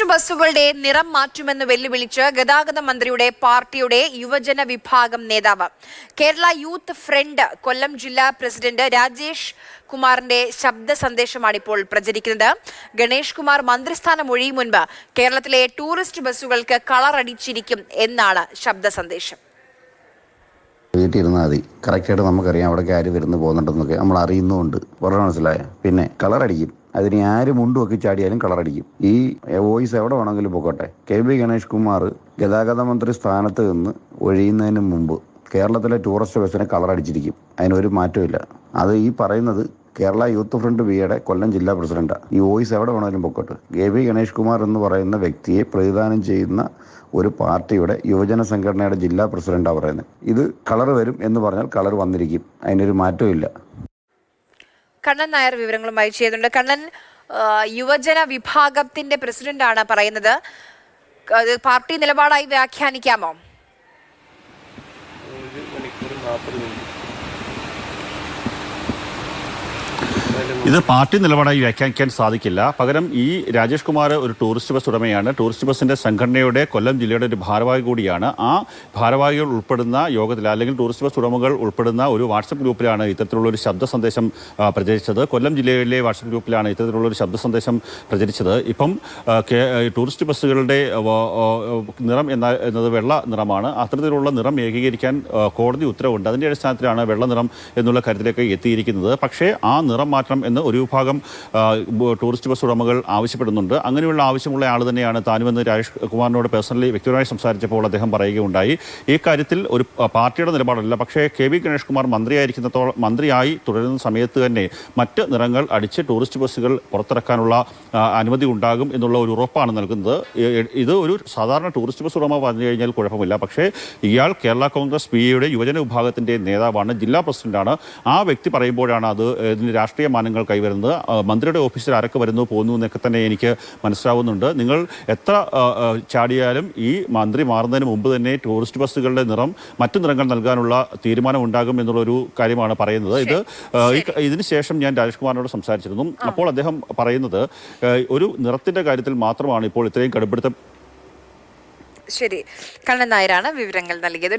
Tourist ബസ്സുകളുടെ നിറം മാറ്റുമെന്ന് വെല്ലുവിളിച്ച് ഗതാഗത മന്ത്രിയുടെ പാർട്ടിയുടെ യുവജന വിഭാഗം നേതാവ്. കേരള യൂത്ത് ഫ്രണ്ട് കൊല്ലം ജില്ലാ പ്രസിഡന്റ് രാജേഷ് കുമാറിന്റെ ശബ്ദ സന്ദേശമാണ് ഇപ്പോൾ പ്രചരിക്കുന്നത്. ഗണേഷ് കുമാർ മന്ത്രിസ്ഥാനം ഒഴിയും മുൻപ് കേരളത്തിലെ ടൂറിസ്റ്റ് ബസ്സുകൾക്ക് കളർ അടിച്ചിരിക്കും എന്നാണ് ശബ്ദ സന്ദേശം. വീട്ടിൽ ഇരുന്നാൽ മതി. കറക്റ്റായിട്ട് നമുക്കറിയാം അവിടെ ആര് വരുന്നു പോകുന്നുണ്ടെന്നൊക്കെ നമ്മൾ അറിയുന്നുമുണ്ട് പറഞ്ഞ മനസ്സിലായ? പിന്നെ കളർ അടിക്കും. അതിന് ആര് മുണ്ടുമൊക്കെ ചാടിയാലും കളറടിക്കും. ഈ വോയിസ് എവിടെ വേണമെങ്കിലും പൊക്കോട്ടെ കെ ബി ഗണേഷ് കുമാർ ഗതാഗത മന്ത്രി സ്ഥാനത്ത് നിന്ന് ഒഴിയുന്നതിന് മുമ്പ് കേരളത്തിലെ ടൂറിസ്റ്റ് ബസ്സിനെ കളറടിച്ചിരിക്കും. അതിനൊരു മാറ്റമില്ല അത് ഈ പറയുന്നത് കേരള യൂത്ത് ഫ്രണ്ട് ബിയുടെ കൊല്ലം ജില്ലാ പ്രസിഡന്റാണ് ഈ വോയിസ് എവിടെ വേണമെങ്കിലും പൊക്കോട്ടെ കെ വി ഗണേഷ് കുമാർ എന്ന് പറയുന്ന വ്യക്തിയെ പ്രതിദാനം ചെയ്യുന്ന ഒരു പാർട്ടിയുടെ യുവജന സംഘടനയുടെ ജില്ലാ പ്രസിഡന്റാണ് പറയുന്നത്. ഇത് കളർ വരും എന്ന് പറഞ്ഞാൽ കളർ വന്നിരിക്കും. അതിനൊരു മാറ്റവും ഇല്ല കണ്ണൻ നായർ വിവരങ്ങളുമായി ചെയ്യുന്നുണ്ട് കണ്ണൻ യുവജന വിഭാഗത്തിന്റെ പ്രസിഡന്റാണ് പറയുന്നത്. അത് പാർട്ടി നിലപാടായി വ്യാഖ്യാനിക്കാമോ? മണിക്കൂർ നാൽപ്പത് മിനിറ്റ്. ഇത് പാർട്ടി നിലപാടായി വ്യാഖ്യാനിക്കാൻ സാധിക്കില്ല. പകരം ഈ രാജേഷ് കുമാർ ഒരു ടൂറിസ്റ്റ് ബസ് ഉടമയാണ്. ടൂറിസ്റ്റ് ബസിന്റെ സംഘടനയുടെ കൊല്ലം ജില്ലയുടെ ഒരു ഭാരവാഹി കൂടിയാണ്. ആ ഭാരവാഹികൾ ഉൾപ്പെടുന്ന യോഗത്തിൽ അല്ലെങ്കിൽ ടൂറിസ്റ്റ് ബസ് ഉടമകൾ ഉൾപ്പെടുന്ന ഒരു വാട്സപ്പ് ഗ്രൂപ്പിലാണ് ഇത്തരത്തിലുള്ള ഒരു ശബ്ദ സന്ദേശം പ്രചരിച്ചത്. കൊല്ലം ജില്ലയിലെ വാട്സപ്പ് ഗ്രൂപ്പിലാണ് ഇത്തരത്തിലുള്ള ഒരു ശബ്ദ സന്ദേശം പ്രചരിച്ചത്. ഇപ്പം ടൂറിസ്റ്റ് ബസ്സുകളുടെ നിറം എന്ന എന്നത് വെള്ള നിറമാണ്. അത്തരത്തിലുള്ള നിറം ഏകീകരിക്കാൻ കോടതി ഉത്തരവുണ്ട്. അതിന്റെ അടിസ്ഥാനത്തിലാണ് വെള്ള നിറം എന്നുള്ള കാര്യത്തിലേക്ക് എത്തിയിരിക്കുന്നത്. പക്ഷേ ആ നിറം മാറ്റണം എന്ന് ഒരു വിഭാഗം ടൂറിസ്റ്റ് ബസ് ഉടമകൾ ആവശ്യപ്പെടുന്നുണ്ട്. അങ്ങനെയുള്ള ആവശ്യമുള്ള ആൾ തന്നെയാണ് താനുമെന്ന് രാജേഷ് കുമാറിനോട് പേഴ്സണലി വ്യക്തിപരമായി സംസാരിച്ചപ്പോൾ അദ്ദേഹം പറയുകയുണ്ടായി. ഈ കാര്യത്തിൽ ഒരു പാർട്ടിയുടെ നിലപാടല്ല. പക്ഷേ കെ വി ഗണേഷ് കുമാർ മന്ത്രിയായിരിക്കുന്നതോളം മന്ത്രിയായി തുടരുന്ന സമയത്ത് തന്നെ മറ്റ് നിറങ്ങൾ അടിച്ച് ടൂറിസ്റ്റ് ബസ്സുകൾ പുറത്തിറക്കാനുള്ള അനുമതി ഉണ്ടാകും എന്നുള്ള ഒരു ഉറപ്പാണ് നൽകുന്നത്. ഇത് ഒരു സാധാരണ ടൂറിസ്റ്റ് ബസ് ഉടമ പറഞ്ഞു കഴിഞ്ഞാൽ കുഴപ്പമില്ല. പക്ഷേ ഇയാൾ കേരള കോൺഗ്രസ് പി എയുടെ യുവജന വിഭാഗത്തിന്റെ നേതാവാണ് ജില്ലാ പ്രസിഡന്റാണ്. ആ വ്യക്തി പറയുമ്പോഴാണ് അത് ഇതിന് രാഷ്ട്രീയ മാനങ്ങൾ കൈവരുന്നത്. മന്ത്രിയുടെ ഓഫീസിൽ ആരൊക്കെ വരുന്നു പോകുന്നു എന്നൊക്കെ തന്നെ എനിക്ക് മനസ്സിലാവുന്നുണ്ട്. നിങ്ങൾ എത്ര ചാടിയാലും ഈ മന്ത്രി മാറുന്നതിന് മുമ്പ് തന്നെ ടൂറിസ്റ്റ് ബസ്സുകളുടെ നിറം മറ്റു നിറങ്ങൾ നൽകാനുള്ള തീരുമാനം ഉണ്ടാകും എന്നുള്ളൊരു കാര്യമാണ് പറയുന്നത്. ഇത് ഇതിനുശേഷം ഇതിന് ശേഷം ഞാൻ രാജേഷ് കുമാറിനോട് സംസാരിച്ചിരുന്നു അപ്പോൾ അദ്ദേഹം പറയുന്നത് ഒരു നിറത്തിന്റെ കാര്യത്തിൽ മാത്രമാണ് ഇപ്പോൾ ഇത്രയും കടുപ്പിടുത്തം ശരി. കണ്ണൻ നായരാണ് വിവരങ്ങൾ നൽകിയത്.